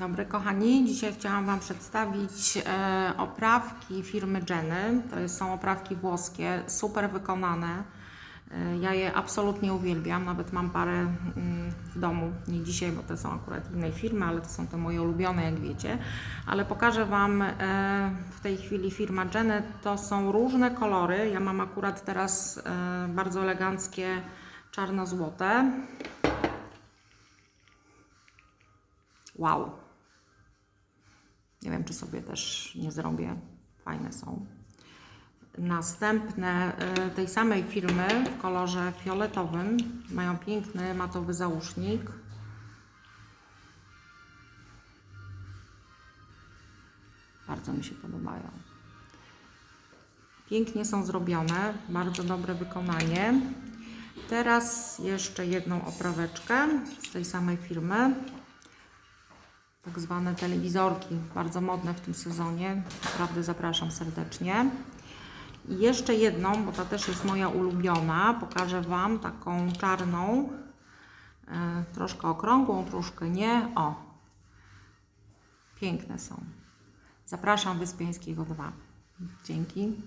Dobry kochani, dzisiaj chciałam Wam przedstawić e, oprawki firmy Jenny. To są oprawki włoskie, super wykonane. E, ja je absolutnie uwielbiam, nawet mam parę mm, w domu, nie dzisiaj, bo te są akurat innej firmy, ale to są te moje ulubione, jak wiecie. Ale pokażę Wam e, w tej chwili firma Jenny, to są różne kolory. Ja mam akurat teraz bardzo eleganckie czarno-złote. Wow. Nie wiem, czy sobie też nie zrobię. Fajne są. Następne y, tej samej firmy w kolorze fioletowym. Mają piękny matowy załóżnik. Bardzo mi się podobają. Pięknie są zrobione, bardzo dobre wykonanie. Teraz jeszcze jedną opraweczkę z tej samej firmy tak zwane telewizorki, bardzo modne w tym sezonie. Naprawdę zapraszam serdecznie. I jeszcze jedną, bo ta też jest moja ulubiona, pokażę Wam taką czarną, e, troszkę okrągłą, troszkę nie. O, piękne są. Zapraszam Wyspiańskiego 2. Dzięki.